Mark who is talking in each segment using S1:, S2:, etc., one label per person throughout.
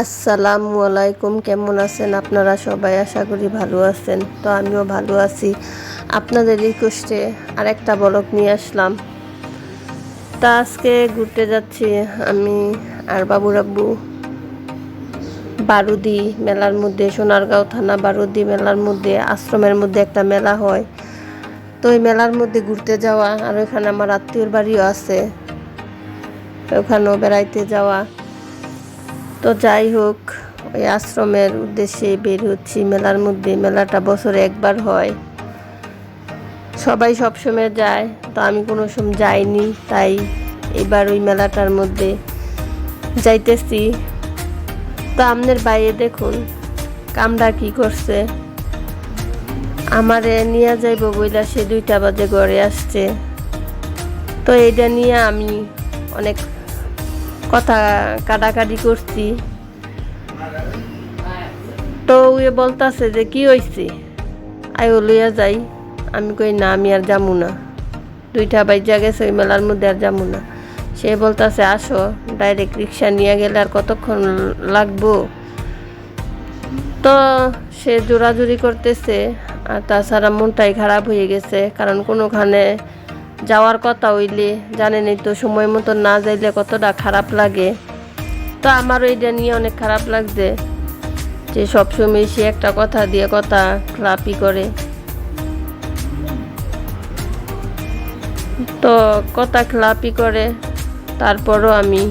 S1: আসসালামু আলাইকুম, কেমন আছেন আপনারা সবাই? আশা করি ভালো আছেন। তো আমিও ভালো আছি। আপনাদের রিকোয়েস্টে আরেকটা বলক নিয়ে আসলাম। তা আজকে ঘুরতে যাচ্ছি আমি আর বাবুর আব্বু বারুদি মেলার মধ্যে, সোনারগাঁও থানা বারুদি মেলার মধ্যে, আশ্রমের মধ্যে একটা মেলা হয়। তো ওই মেলার মধ্যে ঘুরতে যাওয়া, আর ওইখানে আমার আত্মীয়র বাড়িও আছে। ওখানেও বেড়াইতে যাওয়া। তো যাই হোক, ওই আশ্রমের উদ্দেশ্যে বের হচ্ছি। মেলার মধ্যে মেলাটা বছরে একবার হয়। সবাই সবসময় যায়, তো আমি কোনো সময় যাইনি, তাই এবার ওই মেলাটার মধ্যে যাইতেছি। তো আমনের বাইরে দেখুন, কামড়া কি করছে? আমারে নিয়ে যাইব বইলা সে দুইটা বাজে ঘরে আসছে। তো এইটা নিয়ে আমি অনেক কথা কাটাকাটি করছি। তো উয়ে বলতাছে যে, কি হয়েছে আয়ো লইয়া যাই। আমি কই, না, আমি আর যামু না। দুইটা বাইজা গেছে ওই মেলার মধ্যে আর যামু না। সে বলতাছে, আসো, ডাইরেক্ট রিক্সা নিয়ে গেলে আর কতক্ষণ লাগবো? তো সে জোরাজুরি করতেছে, আর তাছাড়া মনটাই খারাপ হয়ে গেছে, কারণ কোনোখানে যাওয়ার কথা হইলে জানেনই তো সময় মতো না যাইলে কতটা খারাপ লাগে। তো আমারও এটা নিয়ে অনেক খারাপ লাগছে যে সবসময় সে একটা কথা দিয়ে কথা ক্লাপি করে। তো কথা ক্লাপি করে, তারপরও আমি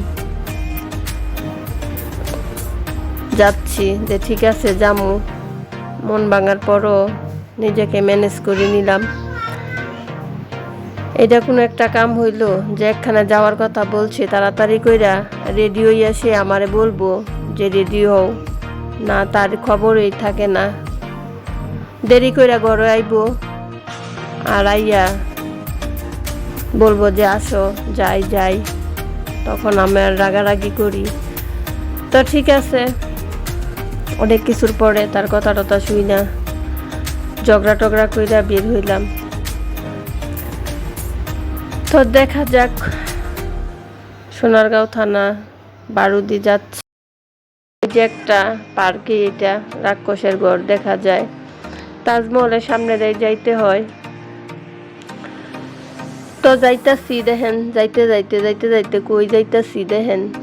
S1: যাচ্ছি যে ঠিক আছে, যামু। মন ভাঙার পরও নিজেকে ম্যানেজ করে নিলাম। এটা কোনো একটা কাম হইল যে একখানে যাওয়ার কথা বলছে, তাড়াতাড়ি কইরা রেডিও এসে আমারে বলব যে রেডিও হও, না তার খবরই থাকে না। দেরি কইরা ঘরে আইব আর আইয়া বলব যে আসো, যাই যাই। তখন আমি আর রাগারাগি করি। তো ঠিক আছে, অনেক কিছুর পরে তার কথা টথা শুই না। ঝগড়া টগড়া কইরা বের হইলাম। তো দেখা যাক। সোনারগাঁও থানা, বারুদি যাচ্ছে। যে একটা পার্কে এটা রাক্ষসের ঘর দেখা যায়। তাজমহলের সামনে দিয়ে যাইতে হয়। তো যাইতাছি দেখেন, যাইতে যাইতে যাইতে যাইতে কই যাইতাছি দেখেন।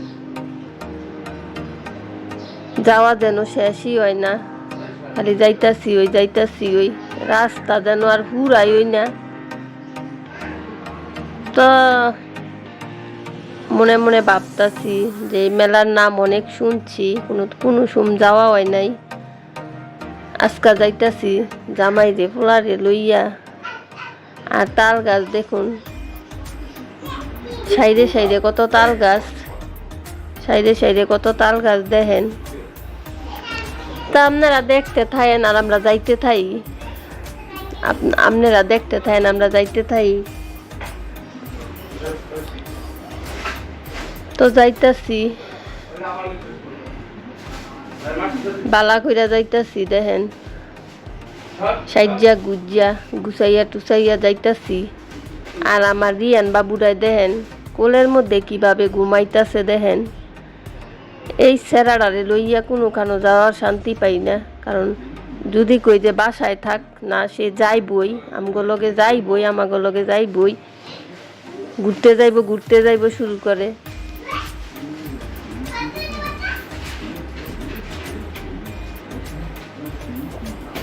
S1: যাওয়া যেন শেষই হয় না। খালি যাইতাছি ওই যাইতাছি ওই। রাস্তা যেন আর হুরাই ওই না। তো মনে মনে ভাবতাছি যে মেলার নাম অনেক শুনছি, কোনো কোনো সুম যাওয়া হয় নাই। আজকা যাইতাছি জামাই রে পোলারে লইয়া, আর তাল গাছ দেখুন। সাইডে সাইডে কত তাল গাছ, সাইডে সাইডে কত তাল গাছ দেখেন। তা আপনারা দেখতে থাকেন আর আমরা যাইতে থাই। আপ- আপনারা দেখতে থাকেন, আমরা যাইতে থাই। তো যাইতাছি। বালা কইরা যাইতাছি, দেখেন। সাইজা গুজিয়া গুছাইয়া টুসাইয়া যাইতাছি। আর আমার রিয়ান বাবুরাই, দেখেন, কোলের মধ্যে কীভাবে ঘুমাইতাছে, দেখেন। এই সেরাডারে লইয়া কোনোখানো যাওয়ার শান্তি পাই না। কারণ যদি কই যে বাসায় থাক না, সে যাই বই আমগো লগে যাই বই আমাগো লগে যাই বই ঘুরতে যাইব ঘুরতে যাইব শুরু করে।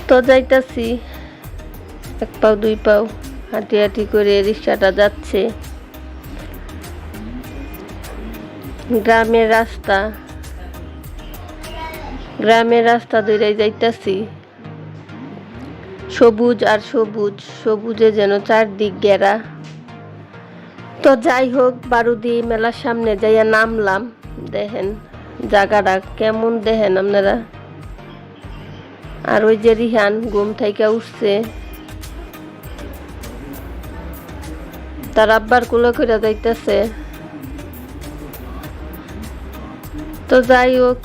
S1: তো যাইতাছি। এক পাও, দুই পাও হাঁটি হাঁটি করে রিক্সাটা যাচ্ছে। গ্রামের রাস্তা। গ্রামের রাস্তা ধরে যাইতাছি। সবুজ আর সবুজ, সবুজে যেন চারদিক ঘেরা। তো যাই হোক, বারুদি মেলার সামনে যাইয়া নামলাম। দেখেন, জায়গাটা কেমন দেখেন আপনারা? আর ওই যে রিহান ঘুম থেকে উঠছে। তার আব্বার কুলো করে যাইতেছে। তো যাই হোক,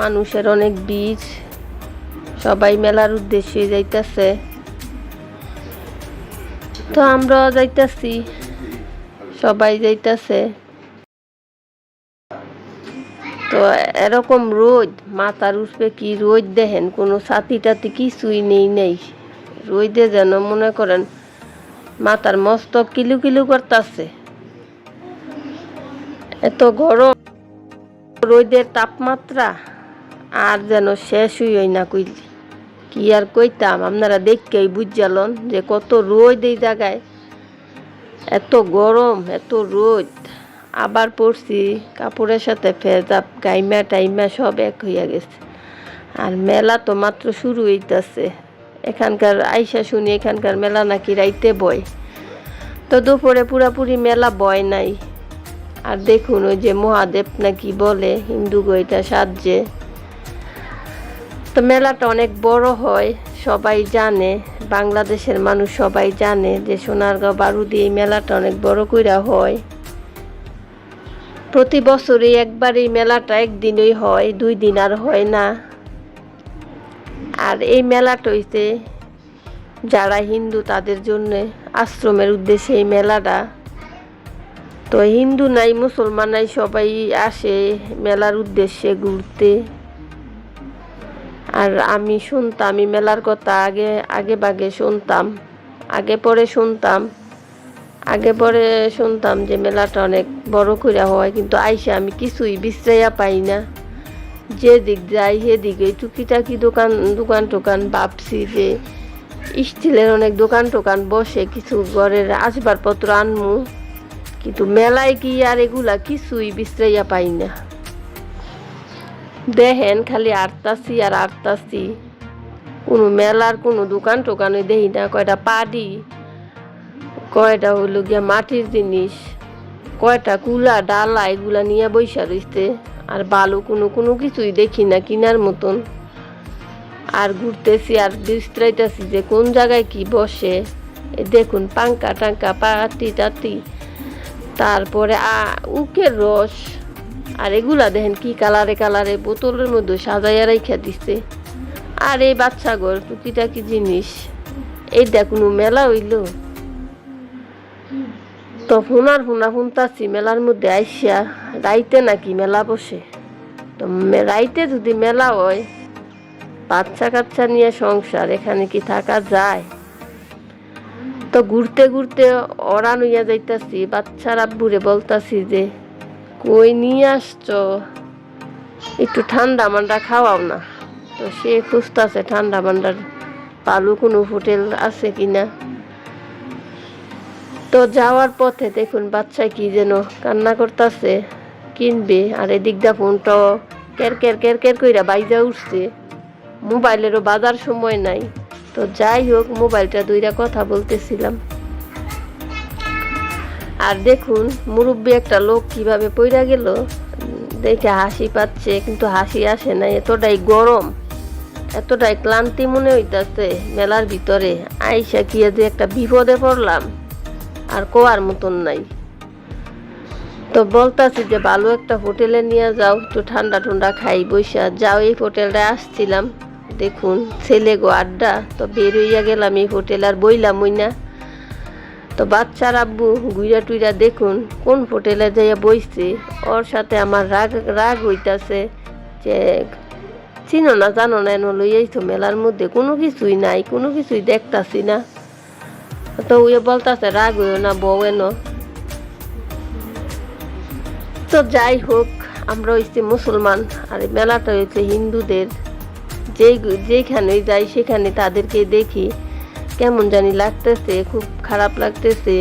S1: মানুষের অনেক বীজ সবাই মেলার উদ্দেশ্যে যাইতেছে। তো আমরাও যাইতাছি। সবাই যাইতাছে। তো এরকম রোদ, মাথার উঠবে কি রোদ দেখেন? কোনো ছাতি টাতি কিছুই নেই নেই। রোদে যেন মনে করেন মাথার মস্তক কিলু কিলু করতেছে। এত গরম, রোদের তাপমাত্রা, আর যেন শেষই হয় না কইলি। কি আর কইতাম, আপনারা দেখকেই বুঝালন যে কত রোদ এই জায়গায়। এত গরম, এত রোদ। আবার পড়ছি কাপড়ের সাথে ফেজাব, গাইমা টাইমা সব এক হইয়া গেছে। আর মেলা তো মাত্র শুরু হইতাছে। এখানকার আইসা শুনি এখানকার মেলা নাকি রাইতে বয়। তো দুপুরে পুরাপুরি মেলা বয় নাই। আর দেখুন ওই যে মহাদেব নাকি বলে, হিন্দু গইটা সাজছে। তো মেলাটা অনেক বড় হয়, সবাই জানে, বাংলাদেশের মানুষ সবাই জানে যে সোনারগাঁও বারুদি এই মেলাটা অনেক বড় কইরা হয়। প্রতি বছরই একবার এই মেলাটা একদিনই হয়, দুই দিন আর হয় না। আর এই মেলাটা হইতে যারা হিন্দু তাদের জন্য আশ্রমের উদ্দেশ্যে এই মেলাটা। তো হিন্দু নাই, মুসলমান নাই, সবাই আসে মেলার উদ্দেশ্যে ঘুরতে। আর আমি শুনতাম, এই মেলার কথা আগে আগে বাগে শুনতাম, আগে পরে শুনতাম। আগে পরে শুনতাম যে মেলাটা অনেক বড় করে হয় কিন্তু আইসে আমি কিছুই বিশ্রাইয়া পাই না। যে দিক যাই সেদিকে টুকিটাকি দোকান দোকান টোকান ভাবছি যে স্টিলের অনেক দোকান টোকান বসে কিছু ঘরের আসবাবপত্র আনমু, কিন্তু মেলায় কি আর এগুলা কিছুই বিশ্রাইয়া পাই না। দেখেন খালি আটতাছি আর আটতাছি কোনো মেলার কোনো দোকান টোকানে দেখি না, কয়টা পাডি। কয়টা হইল গিয়া মাটির জিনিস, কয়টা কুলা, ডালা, এগুলা নিয়ে বৈশা রইছে। আর বালু কোনো কোনো কিছুই দেখি না কিনার মতন। আর ঘুরতেছি আর বিস্তারিতেছি যে কোন জায়গায় কি বসে। দেখুন পাঙ্কা টাঙ্কা পাতি টাতি তারপরে উকের রস। আর এগুলা দেখেন কি কালারে কালারে বোতলের মধ্যে সাজাইয়া রাইখা দিছে। আর এই বাচ্চা ঘর টুকিটাকি জিনিস। এই দেখুন মেলা হইল। তো ফোনার ফোনা ফোনতাছি মেলার মধ্যে আইসিয়া রাইতে নাকি মেলা বসে। তো রাইতে যদি মেলা হয়, বাচ্চা কাচ্চা নিয়ে সংসার এখানে কি থাকা যায়? তো ঘুরতে ঘুরতে অরান হইয়া যাইতাছি, বাচ্চার আব্বুরে বলতাছি যে, কই নিয়ে আসছো? একটু ঠান্ডা মান্ডা খাওয়াও না। তো সে খুঁজতাছে, ঠান্ডা মান্ডার পালু কোনো হোটেল আছে কিনা? তো যাওয়ার পথে দেখুন বাচ্চা কি যেন কান্না করতেছে। কিনবে। আর এদিক দা ফোনটাও কের কের কের কের কইরা বাইজা উঠছে। মোবাইলেরও বাজার সময় নাই। তো যাই হোক, মোবাইলটা দুইটা কথা বলতেছিলাম। আর দেখুন, মুরব্বী একটা লোক কীভাবে পইরা গেল। দেখে হাসি পাচ্ছে, কিন্তু হাসি আসে না। এতটাই গরম, এতটাই ক্লান্তি মনে হইতাছে মেলার ভিতরে। আইসা কি যে একটা বিপদে পড়লাম। আর কোয়ার মতন নাই। তো বলতাছি যে ভালো একটা হোটেলে নিয়ে যাও, একটু ঠান্ডা ঠান্ডা খাই বৈশা যাও, এই হোটেলটা আসছিলাম। দেখুন, ছেলে গো আড্ডা, তো বের হইয়া গেলাম এই হোটেল আর বইলাম ওই না। তো বাচ্চার আব্বু গুইরা টুইরা দেখুন, কোন হোটেলে যাইয়া বইছে। ওর সাথে আমার রাগ রাগ হইতাছে যে, চিনো না, জানো না, এনে লইয়াই তো মেলার মধ্যে। কোনো কিছুই নাই, কোনো কিছুই দেখতাছি না। তো ওই বলতাছে রাগ হইও না বউ এনো তো যাই হোক, আমরা হইছি মুসলমান, আর মেলাটা হইছে হিন্দুদের। যেই যেখানে যাই সেখানে তাদেরকে দেখি, কেমন জানি লাগতেছে, খুব খারাপ লাগতেছে।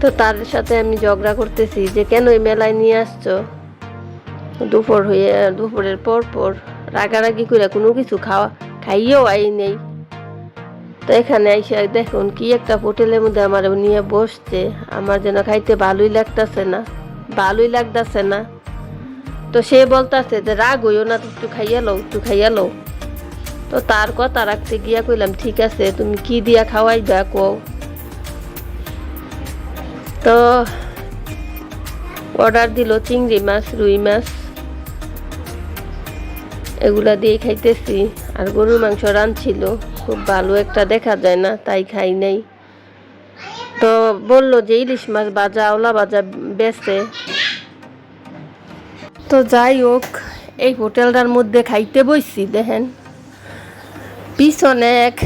S1: তো তার সাথে আমি ঝগড়া করতেছি যে, কেন এই মেলায় নিয়ে আসছো? দুপুর হয়ে দুপুরের পর পর রাগারাগি করে কোনো কিছু খাওয়া খাইয়েও আই নেই। তো এখানে এসে দেখুন কি একটা হোটেলের মধ্যে আমার নিয়ে বসছে। আমার যেন খাইতে ভালোই লাগতেছে না। ভালোই লাগতেছে না। তো সে বলতাছে যে, রাগ হইও না, একটু খাইয়া লও, একটু খাইয়া লও। তো তার কথা রাখতে গিয়া কইলাম, ঠিক আছে, তুমি কি দিয়া খাওয়াই খাওয়াইবা, কও। তো অর্ডার দিল চিংড়ি মাছ, রুই মাছ। এগুলা দিয়ে খাইতেছি। আর গরুর মাংস রাঁধছিল। খুব ভালো একটা দেখা যায় না, তাই খাই নাই। তো বলল যে ইলিশ মাছ ভাজা, ওলা ভাজা বেচে। তো যাই হোক, এই হোটেলটার মধ্যে খাইতে বইছি, দেখেন। পিছনে এক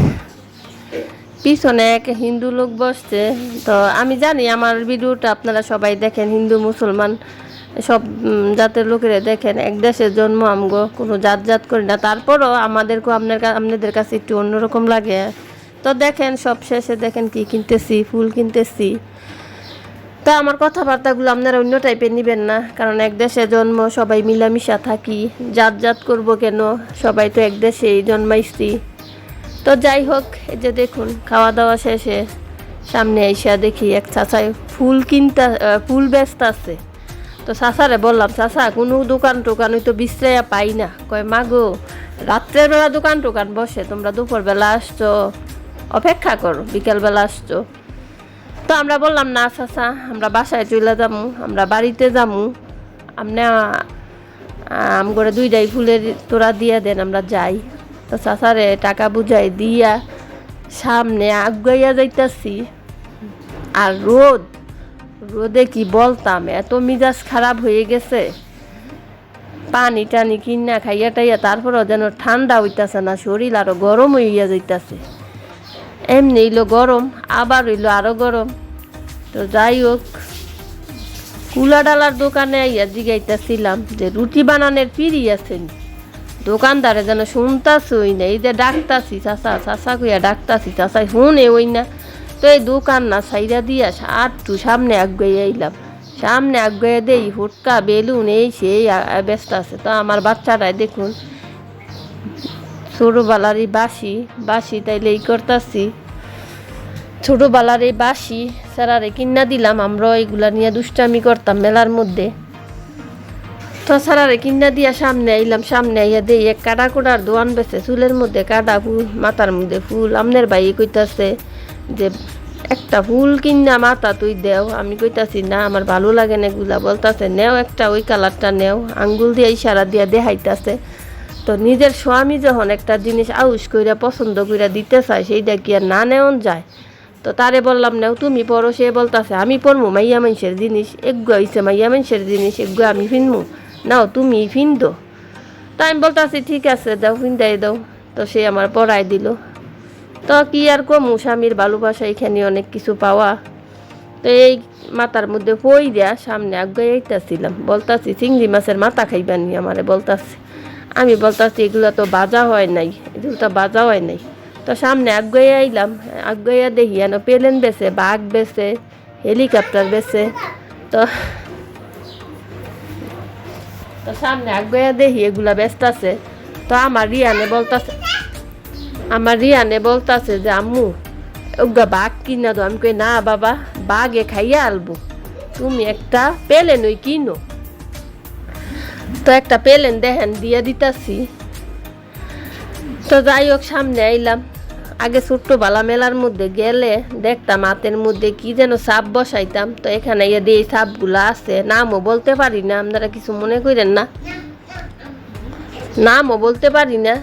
S1: পিছনে এক হিন্দু লোক বসছে। তো আমি জানি আমার ভিডিওটা আপনারা সবাই দেখেন, হিন্দু, মুসলমান। সব জাতের লোকেরা দেখেন, এক দেশের জন্ম আমগো, কোনো জাত জাত করি না। তারপরও আমাদেরকেও আপনার আপনাদের কাছে একটু অন্যরকম লাগে। তো দেখেন, সব শেষে দেখেন কি কিনতেছি, ফুল কিনতেছি। তা আমার কথাবার্তাগুলো আপনারা অন্য টাইপের নেবেন না, কারণ এক দেশে জন্ম, সবাই মিলামিশা থাকি। জাত জাত করব কেন? সবাই তো এক দেশেই জন্মাইছি। তো যাই হোক, এই যে দেখুন খাওয়া দাওয়া শেষে সামনে আইসা দেখি এক চাচাই ফুল কিনতে ফুল ব্যস্ত আছে তো চাচারে বললাম, চাচা, কোনো দোকান টোকান ওই তো বিশ্রাইয়া পাই না। কয়, মাগো রাত্রের বেলা দোকান টোকান বসে, তোমরা দুপুরবেলা আসছো, অপেক্ষা করো, বিকেলবেলা আসছো। তো আমরা বললাম, না চাচা, আমরা বাসায় চলে যাব আমরা বাড়িতে যাব আপনি আম করে দুইটাই ফুলের তোরা দিয়া দেন, আমরা যাই। তো চাচারে টাকা বুঝাই দিয়া সামনে আগাইয়া যাইতাছি। আর রোদ রোদে কি বলতাম? এত মিজাজ খারাপ হয়ে গেছে। পানি টানি কিনা খাইয়া টাইয়া তারপরও যেন ঠান্ডা হইতাছে না, শরীর আরও গরম হইয়া যাইতাছে। এমনি হইল গরম, আবার হইল আরও গরম। তো যাই হোক, কুলা ডালার দোকানে আইয়া জিগাইতেছিলাম যে রুটি বানানোর পিড়ি আছেন দোকানদারে যেন শুনতাছই না, এই যে ডাকতাছি, চাচা চাচা কইয়া ডাকতাছি চাচা শুনে ওই না। তো এই দোকান না সাইরা দিয়া আটটু সামনে আগাই আইলাম। সামনে আগাই দেই হুটকা বেলুন, এই সেই ব্যস্ত আছে। তো আমার বাচ্চাটাই দেখুন, ছোটোবেলার এই বাসি বাসি তাইলে এই করতাছি। ছোটোবেলার বাসি স্যারারে কিনা দিলাম আমরা এগুলা নিয়ে দুষ্টামি করতাম মেলার মধ্যে। তো স্যারারে কিনা দিয়া সামনে আইলাম, সামনে আইয়া দেই, এক কাটা কোটার দোয়ান বেছে, চুলের মধ্যে কাটা ফুল, মাথার মধ্যে ফুল, আমনের ভাই কইতাছে যে একটা ফুল কিনা মাথা তুই দেও। আমি কইতাছি, না, আমার ভালো লাগে না এগুলা। বলতাছে, নেও একটা, ওই কালারটা নেও। আঙ্গুল দিয়ে ইশারা দিয়া দেখাইতাছে। তো নিজের স্বামী যখন একটা জিনিস আউস কইরা, পছন্দ কইরা দিতে চায়, সেইটা কি আর না নেওন যায়? তো তারে বললাম, নেও, তুমি পড়ো সে বলতাছে, আমি পড়মু মাইয়া মানুষের জিনিস। এগুলো হইছে মাইয়া মানুষের জিনিস। এগুলো আমি ফিনমু। নাও, তুমি ফিন দো আমি বলতাছি, ঠিক আছে, দাও, ফিন্দাই দাও। তো সে আমার পড়াই দিল। তো কি আর কমু, স্বামীর ভালোবাসা এখানে অনেক কিছু পাওয়া। তো এই মাথার মধ্যে পই দেয়া সামনে আগে আইতাছিলাম। বলতাছি, চিংড়ি মাছের মাথা খাইবানি আমারে বলতাছি। আমি বলতাছি, এগুলো তো বাজা হয় নাই, এগুলো তো বাজা হয় নাই। তো সামনে আগে আইলাম আগে দেখি এন প্লেন বেছে, বাঘ বেছে, হেলিকপ্টার বেছে। তো তো সামনে আগে দেখি এগুলা ব্যস্ত আছে তো আমার রিয়ানে বলতাছে আমার রিয়ানে বলতাছে যে, আম্মু ওগা বাঘ কিনা দো আমি কই, না বাবা, বাঘে খাইয়া আলবো। তুমি একটা পেলেন ওই কিনো। তো একটা পেলেন দেখেন, দিয়ে দিতাছি। তো যাই হোক, সামনে আইলাম। আগে ছোট্ট বালা মেলার মধ্যে গেলে দেখতাম হাতের মধ্যে কি যেন সাপ বসাইতাম। তো এখানে ইয়ে দিয়ে সাপগুলো আছে, নামও বলতে পারি না। আপনারা কিছু মনে করেন না? নামও বলতে পারি না।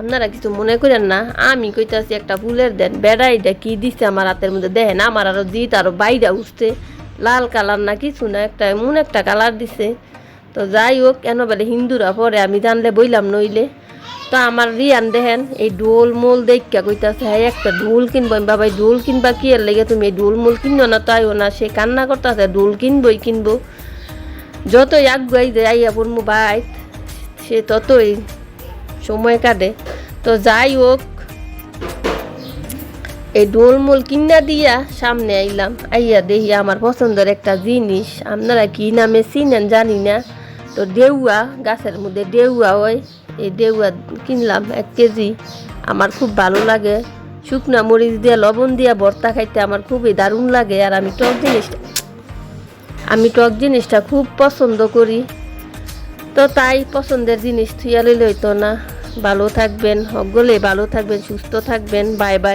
S1: আপনারা কিছু মনে করেন না। আমি কইতাছি একটা ফুলের দেন বেড়াইটা কি দিছে আমার হাতের মধ্যে? দেখেন আমার আরও জিত আরও বাইরা উঠছে। লাল কালার না কিছু না, একটা এমন একটা কালার দিছে। তো যাই হোক, কেন বলে হিন্দুরা পরে আমি জানলে বইলাম নইলে। তো আমার রিয়ান দেখেন, এই ডোল মোল দেখা কইতাছে হ্যাঁ একটা ডোল কিনবো। আমি বাবা ডোল কিনবা কি এর লেগে? তুমি এই ডোল মোল কিনবো না? তাইও না, সে কান্না করতেছে ডোল কিনবই কিনবো। যতই আগুয়াই যায় আইয়া পড়মু বাইত। সে ততই সময় কাটে। তো যাই হোক, এই ডোলমোল কিনা দিয়া সামনে আইলাম। আইয়া দেখি আমার পছন্দের একটা জিনিস। আপনারা কি নামে চিনেন জানি না। তো দেউয়া, গাছের মধ্যে দেউয়া হয় এই দেউয়া কিনলাম এক কেজি। আমার খুব ভালো লাগে। শুকনা মরিচ দিয়া, লবণ দিয়া ভর্তা খাইতে আমার খুবই দারুণ লাগে। আর আমি টক জিনিসটা আমি টক জিনিসটা খুব পছন্দ করি। তো তাই পছন্দের জিনিস থুইয়া লইলে হইতো না। ভালো থাকবেন সকলে ভালো থাকবেন, সুস্থ থাকবেন, বাই বাই।